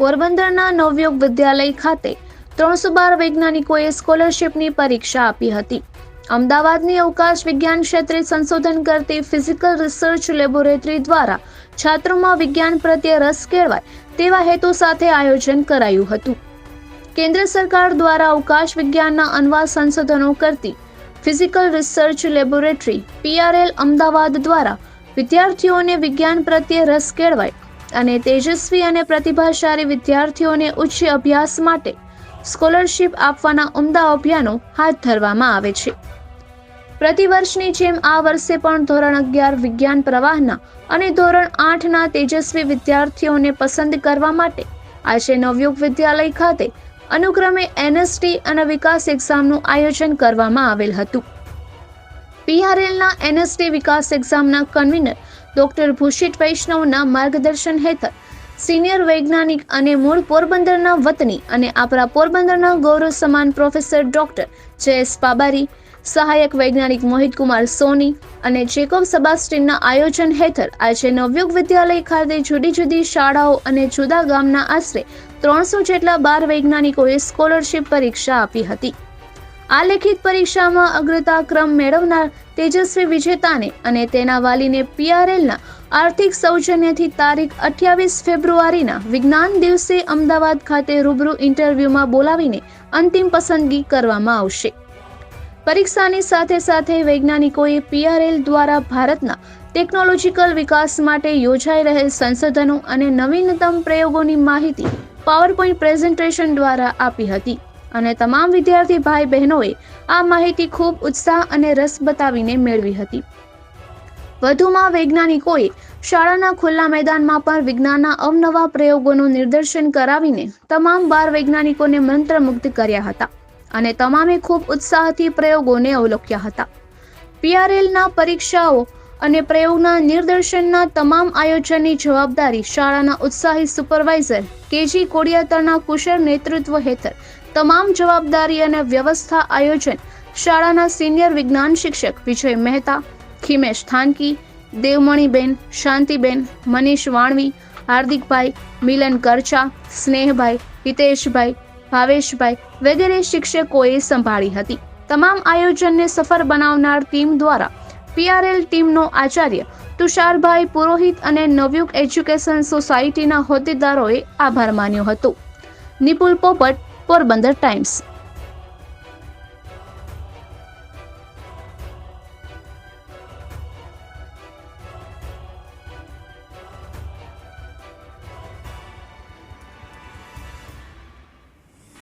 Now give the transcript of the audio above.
પોરબંદરના નવયુગ વિદ્યાલય ખાતે ત્રણસો બાર વૈજ્ઞાનિકોએ સ્કોલરશિપની પરીક્ષા આપી હતી. અમદાવાદની અવકાશ વિજ્ઞાન ક્ષેત્રે સંશોધન કરતી ફિઝિકલ રિસર્ચ લેબોરેટરી દ્વારા છાત્રોમાં વિજ્ઞાન પ્રત્યે રસ કેળવાય તેવા હેતુ સાથે આયોજન કરાયું હતું. કેન્દ્ર સરકાર દ્વારા અવકાશ વિજ્ઞાનના અનવા સંશોધનો કરતી Physical Research Laboratory PRL Ahmedabad દ્વારા વિદ્યાર્થીઓને વિજ્ઞાન પ્રત્યે રસ કેળવાય અને તેજસ્વી અને પ્રતિભાશાળી વિદ્યાર્થીઓને ઉચ્ચ અભ્યાસ માટે સ્કોલરશિપ આપવાના ઉમદા અભિયાનો હાથ ધરવામાં આવે છે. પ્રતિવર્ષની જેમ આ વર્ષે પણ ધોરણ અગિયાર વિજ્ઞાન પ્રવાહના અને ધોરણ આઠના તેજસ્વી વિદ્યાર્થીઓને પસંદ કરવા માટે આજે નવયુગ વિદ્યાલય ખાતે અનુક્રમે એનએસટી અને વિકાસ એક્ઝામનું આયોજન કરવામાં આવેલ હતું. પીઆરએલના એનએસટી વિકાસ એક્ઝામના કન્વીનર ડોક્ટર ભૂષિત વૈષ્ણવના માર્ગદર્શન હેઠળ સિનિયર વૈજ્ઞાનિક અને મૂળ પોરબંદરના વતની અને આપણા પોરબંદરના ગૌરવ સમાન professor doctor J S Pabari સહાયક વૈજ્ઞાનિક મોહિત કુમાર સોની અને જેકોબ સબાસ્ટિનના આયોજન હેઠળ આજે નવયુગ વિદ્યાલય ખાતે જુદી જુદી શાળાઓ અને જુદા ગામના આશરે ત્રણસો જેટલા બાર વૈજ્ઞાનિકોએ સ્કોલરશિપ પરીક્ષા આપી હતી. આ લેખિત પરીક્ષામાં અગ્રતા ક્રમ મેળવનાર તેજસ્વી વિજેતાને અને તેના વાલીને પીઆરએલના આર્થિક સૌજન્યથી તારીખ અઠ્યાવીસ ફેબ્રુઆરીના વિજ્ઞાન દિવસે અમદાવાદ ખાતે રૂબરૂ ઇન્ટરવ્યૂમાં બોલાવીને અંતિમ પસંદગી કરવામાં આવશે. પરીક્ષાની સાથે સાથે વૈજ્ઞાનિકોએ પીઆરએલ દ્વારા ભારતના ટેકનોલોજીકલ વિકાસ માટે યોજાઈ રહેલ સંશોધનો અને નવીનતમ પ્રયોગોની માહિતી પાવરપોઈન્ટ પ્રેઝન્ટેશન દ્વારા આપી હતી. અને તમામ વિદ્યાર્થી ભાઈ બહેનોએ આ માહિતી ખૂબ ઉત્સાહ અને રસ બતાવીને મેળવી હતી. વધુમાં વૈજ્ઞાનિકોએ શાળાના ખુલ્લા મેદાનમાં પણ વિજ્ઞાનના અવનવા પ્રયોગોનું નિદર્શન કરાવીને તમામ બાર વૈજ્ઞાનિકોને મંત્રમુગ્ધ કર્યા હતા અને તમામે ખૂબ ઉત્સાહથી પ્રયોગોને અવલોક્યા હતા. પીઆરએલના પરીક્ષાઓ અને પ્રયોગના નિદર્શનના તમામ આયોજનની જવાબદારી શાળાના ઉત્સાહી સુપરવાઇઝર કેજી કોડિયાતરના કુશળ નેતૃત્વ હેઠળ તમામ જવાબદારી અને વ્યવસ્થા આયોજન શાળાના સિનિયર વિજ્ઞાન શિક્ષક વિજય મહેતા, ખિમેશ થાનકી, દેવમણીબેન, શાંતિબેન, મનીષ વાણવી, હાર્દિકભાઈ, મિલન કરચા, સ્નેહભાઈ, હિતેશભાઈ, ભાવેશભાઈ વગેરે શિક્ષકોએ સંભાળી હતી. તમામ આયોજનને સફળ બનાવનાર ટીમ દ્વારા પીઆરએલ ટીમનો આચાર્ય તુષારભાઈ પુરોહિત અને નવયુગ એજ્યુકેશન સોસાયટીના હોદ્દેદારોએ આભાર માન્યો હતો. નિપુલ પોપટ પોરબંદર ટાઈમ્સ